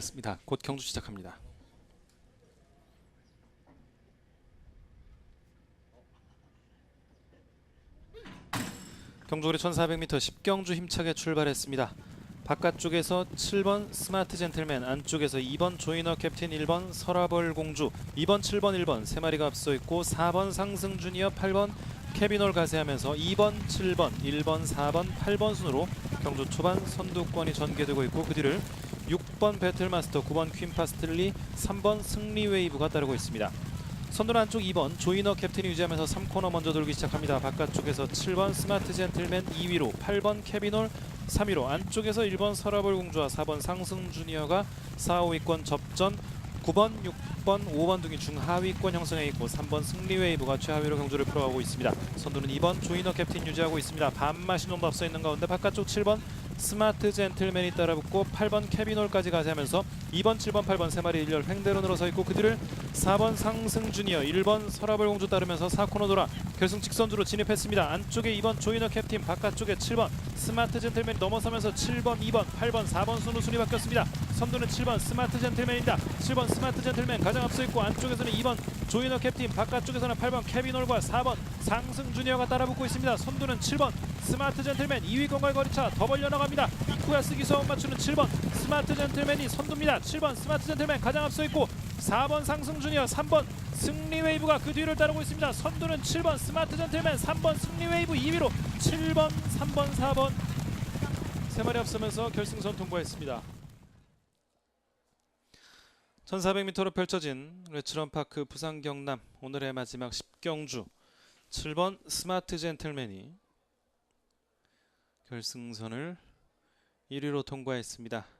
됐습니다. 곧 경주 시작합니다. 경주거리 1400m 10경주 힘차게 출발했습니다. 바깥쪽에서 7번 스마트 젠틀맨, 안쪽에서 2번 조이너 캡틴, 1번 서라벌 공주, 2번, 7번, 1번 세 마리가 앞서 있고 4번 상승 주니어, 8번 케비놀 가세하면서 2번, 7번, 1번, 4번, 8번 순으로 경주 초반 선두권이 전개되고 있고 그 뒤를 6번 배틀마스터, 9번 퀸파스틀리, 3번 승리 웨이브가 따르고 있습니다. 선두는 안쪽 2번 조이너 캡틴이 유지하면서 3코너 먼저 돌기 시작합니다. 바깥쪽에서 7번 스마트 젠틀맨 2위로 8번 케비놀 3위로 안쪽에서 1번 서라벌 공주와 4번 상승 주니어가 4, 5위권 접전 9번, 6번, 5번 등이 중하위권 형성해 있고 3번 승리 웨이브가 최하위로 경주를 풀어가고 있습니다. 선두는 2번 조이너 캡틴 유지하고 있습니다. 정도 앞서 있는 가운데 바깥쪽 7번 스마트 젠틀맨이 따라붙고 8번 케비놀까지 가세하면서 2번, 7번, 8번 세 마리 1열 횡대로 늘어서 있고 그 뒤를 4번 상승 주니어, 1번 서라벌 공주 따르면서 4코너 돌아 결승 직선주로 진입했습니다. 안쪽에 2번 조이너 캡틴, 바깥쪽에 7번 스마트 젠틀맨이 넘어서면서 7번, 2번, 8번, 4번 순으로 순위 바뀌었습니다. 선두는 7번 스마트 젠틀맨입니다. 7번 스마트 젠틀맨 가장 앞서 있고 안쪽에서는 2번 조이너 캡틴, 바깥쪽에서는 8번 케비놀과 4번 상승 주니어가 따라붙고 있습니다. 선두는 7번 스마트 젠틀맨 2위 공갈 거리차 더 벌려 나갑니다. 이쿠야 쓰기 소원 맞추는 7번 스마트 젠틀맨이 선두입니다. 7번 스마트 젠틀맨 가장 앞서 있고 4번 상승 주니어 3번 승리 웨이브가 그 뒤를 따르고 있습니다. 선두는 7번 스마트 젠틀맨 3번 승리 웨이브 2위로 7번 3번 4번 세 마리 앞서면서 결승선 통과했습니다. 1400m로 펼쳐진 레츠런파크 부산 경남 오늘의 마지막 10경주 7번 스마트 젠틀맨이 결승선을 1위로 통과했습니다.